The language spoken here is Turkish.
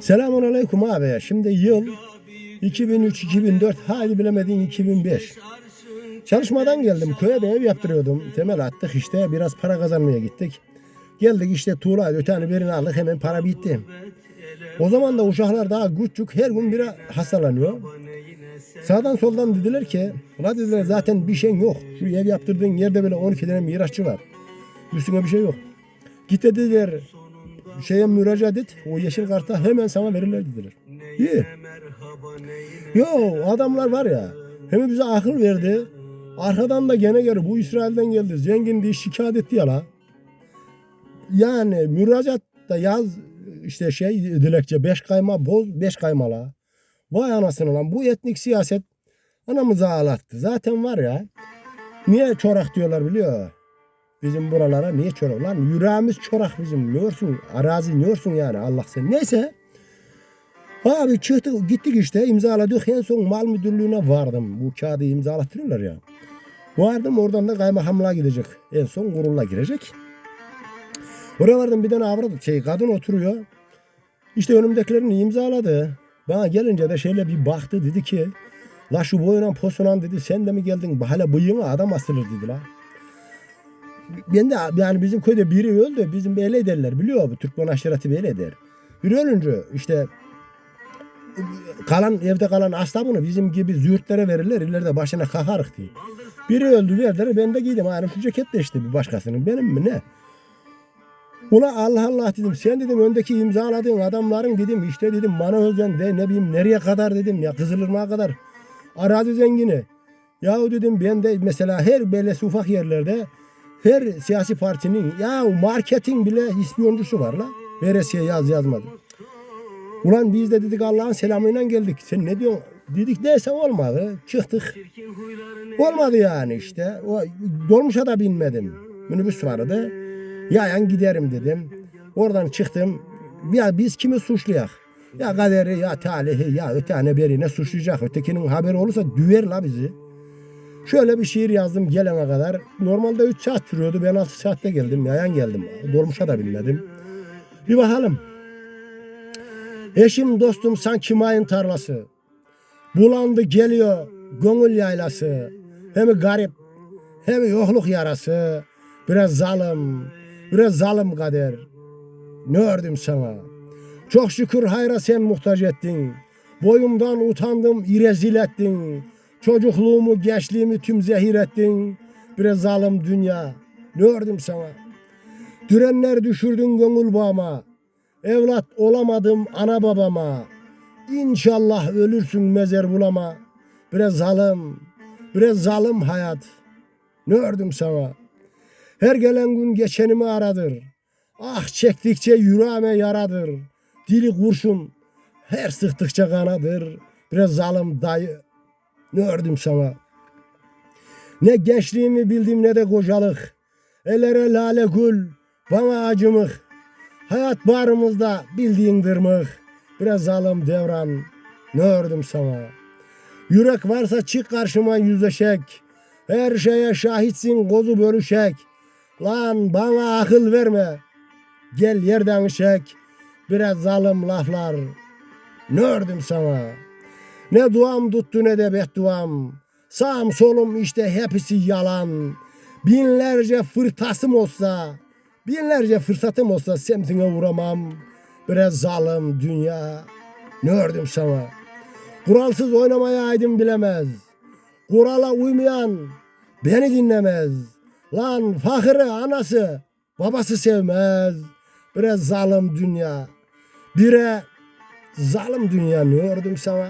Selamun aleyküm abi. Şimdi yıl 2003-2004 hadi bilemedin 2005. Çalışmadan geldim. Köye bir ev yaptırıyordum. Temel attık işte biraz para kazanmaya gittik. Geldik işte tuğla öteni birini aldık hemen para bitti. O zaman da uşaklar daha küçük her gün biri hastalanıyor. Sağdan soldan dediler ki la dediler zaten bir şeyin yok. Şu ev yaptırdığın yerde böyle 12 tane mirasçı var. Üstüne bir şey yok. Git de dediler şeye müracaat et. O yeşil karta hemen sana verirler dediler. İyi. Yo adamlar var ya hem bize akıl verdi. Arkadan da gene geri bu İsrail'den geldi. Zengin diye şikayet etti ya la. Yani müracaat da yaz işte şey dilekçe beş kayma boz beş kayma la. Vay anasını lan bu etnik siyaset anamızı ağlattı. Zaten var ya niye çorak diyorlar biliyor Bizim buralara niye çorak? Lan yüreğimiz çorak bizim. Niyorsun? Arazi niyorsun yani Allah sen. Neyse. Abi çıktık gittik işte imzaladık. En son mal müdürlüğüne vardım. Bu kağıdı imzalattırıyorlar ya. Vardım oradan da kaymakamlığa gidecek. En son kurula girecek. Oraya vardım bir tane avrat şey kadın oturuyor. İşte önümdekilerini imzaladı. Bana gelince de şöyle bir baktı dedi ki La şu boyuna posunan dedi sen de mi geldin? Hala bıyığına adam asılır dedi la. Ben de yani bizim köyde biri öldü. Bizim böyle ederler biliyor musun? Türkmen aşireti böyle eder. Biri ölünce işte kalan evde kalan hasta bunu bizim gibi züğürtlere verirler. ileride başına kakarık diye. Biri öldü verdiler. Ben de giydim. Yani şu ceket de işte bir başkasının. Benim mi ne? Ula Allah Allah dedim. Sen dedim öndeki imzaladığın adamların dedim işte dedim bana özden de ne bileyim nereye kadar dedim ya Kızılırmak'a kadar. Arazi zengini. Yahu dedim ben de mesela her belesi ufak yerlerde her siyasi partinin ya marketin bile ispiyoncusu var la. Veresiye yaz yazmadı. Ulan biz de dedik Allah'ın selamıyla geldik. Sen ne diyorsun? Dedik neyse olmadı. Çıktık. Olmadı yani işte. O, dolmuşa da binmedim. Minibüs vardı. Yayan giderim dedim. Oradan çıktım. Ya biz kimi suçlayak? Ya kaderi ya talihi ya ötene berine suçlayacak. Ötekinin haberi olursa düver la bizi. Şöyle bir şiir yazdım gelene kadar. Normalde 3 saat sürüyordu. Ben 6 saatte geldim. Yayan geldim. Dolmuşa da binmedim. Bir bakalım. Eşim dostum sanki mayın tarlası. Bulandı geliyor gönül yaylası. Hem garip hem yokluk yarası. Biraz zalim, biraz zalim kader. Ne ördüm sana? Çok şükür hayra sen muhtaç ettin. Boyumdan utandım, irezil ettin. Çocukluğumu, gençliğimi tüm zehir ettin. Biraz zalim dünya. Ne ördüm sana? Dürenler düşürdün gönül bağıma. Evlat olamadım ana babama. İnşallah ölürsün mezer bulama. Biraz zalim, biraz zalim hayat. Ne ördüm sana? Her gelen gün geçenimi aradır. Ah çektikçe yüreğime yaradır. Dili kurşun, her sıktıkça kanadır. Biraz zalim dayı. Ne ördüm sana? Ne gençliğimi bildim ne de kocalık. Ellere lale gül, bana acımık. Hayat barımızda bildiğin dırmık. Biraz zalim devran, ne ördüm sana? Yürek varsa çık karşıma yüzleşek. Her şeye şahitsin kozu bölüşek. Lan bana akıl verme. Gel yerden işek. Biraz zalim laflar. Ne ördüm sana? Ne duam tuttu ne de bedduam. Sağım solum işte hepsi yalan. Binlerce fırtasım olsa, binlerce fırsatım olsa semtine vuramam. Biraz zalim dünya. Ne ördüm sana? Kuralsız oynamaya aydın bilemez. Kurala uymayan beni dinlemez. Lan fakiri anası babası sevmez. Biraz zalim dünya. Bire zalim dünya ne ördüm sana?